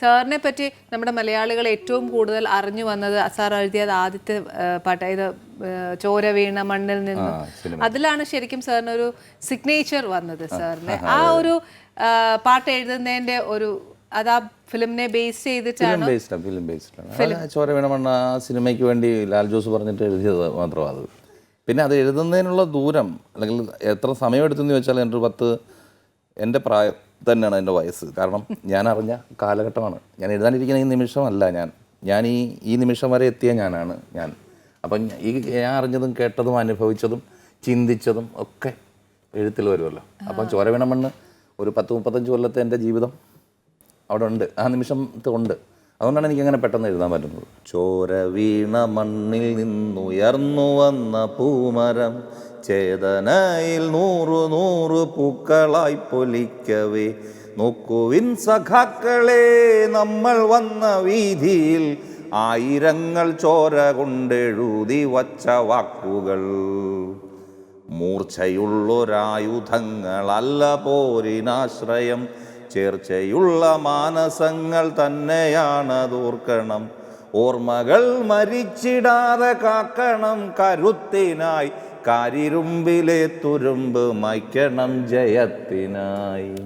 സാറിനെ പറ്റി നമ്മുടെ മലയാളികൾ ഏറ്റവും കൂടുതൽ അറിഞ്ഞു വന്നത് സാർ എഴുതിയത് ആദ്യത്തെ പാട്ട് ഇത് ചോര വീണ മണ്ണിൽ നിന്നും. അതിലാണ് ശരിക്കും സാറിന് ഒരു സിഗ്നേച്ചർ വന്നത് സാറിന്. ആ ഒരു പാട്ട് എഴുതുന്നതിന്റെ ഒരു അത് ആ ഫിലിമിനെ ബേസ് ചെയ്തിട്ടാണ് ഫിലിം ബേസ്ഡാണ് ഫിലിം. ബേസ്ഡാണ് ചോര വീണമണ്ണ ആ സിനിമയ്ക്ക് വേണ്ടി ലാൽ ജോസ് പറഞ്ഞിട്ട് എഴുതിയത് മാത്രമാണ് അത്. പിന്നെ അത് എഴുതുന്നതിനുള്ള ദൂരം അല്ലെങ്കിൽ എത്ര സമയമെടുത്തെന്ന് ചോദിച്ചാൽ എന്റെ ഒരു പത്ത് എന്റെ പ്രായം തന്നെയാണ് എന്റെ വയസ്സ്. കാരണം ഞാൻ അറിഞ്ഞ കാലഘട്ടമാണ്. ഞാൻ എഴുതാനിരിക്കുന്ന ഈ നിമിഷമല്ല ഞാൻ. ഞാൻ ഈ ഈ നിമിഷം വരെ എത്തിയ ഞാനാണ് ഞാൻ. അപ്പം ഈ ഞാൻ അറിഞ്ഞതും കേട്ടതും അനുഭവിച്ചതും ചിന്തിച്ചതും ഒക്കെ എഴുത്തിൽ വരുമല്ലോ. അപ്പം ചോര വീണമണ്ണ് ഒരു പത്ത് മുപ്പത്തഞ്ച് കൊല്ലത്തെ എന്റെ ജീവിതം അവിടെ ഉണ്ട്. ആ നിമിഷം ഉണ്ട്. അതുകൊണ്ടാണ് എനിക്ക് അങ്ങനെ പെട്ടെന്ന് എഴുതാൻ പറ്റുന്നത്. ചോര വീണ മണ്ണിൽ നിന്നുയർന്നു വന്ന പൂമരം ചേതനയിൽ നൂറു നൂറ് പൂക്കളായി പൊലിക്കവേ. നോക്കുവിൻ സഖാക്കളെ നമ്മൾ വന്ന വീതിയിൽ ആയിരങ്ങൾ ചോര കൊണ്ടെഴുതി വച്ച വാക്കുകൾ. മൂർച്ചയുള്ളൊരായുധങ്ങളല്ല പോരിനാശ്രയം. ചേർച്ചയുള്ള മാനസങ്ങൾ തന്നെയാണ് തന്നെയാണതോർക്കണം ഓർമ്മകൾ മരിച്ചിടാതെ കാക്കണം കരുത്തിനായി. കാരിരുമ്പിലെ തുരുമ്പ് മയ്ക്കണം ജയത്തിനായി.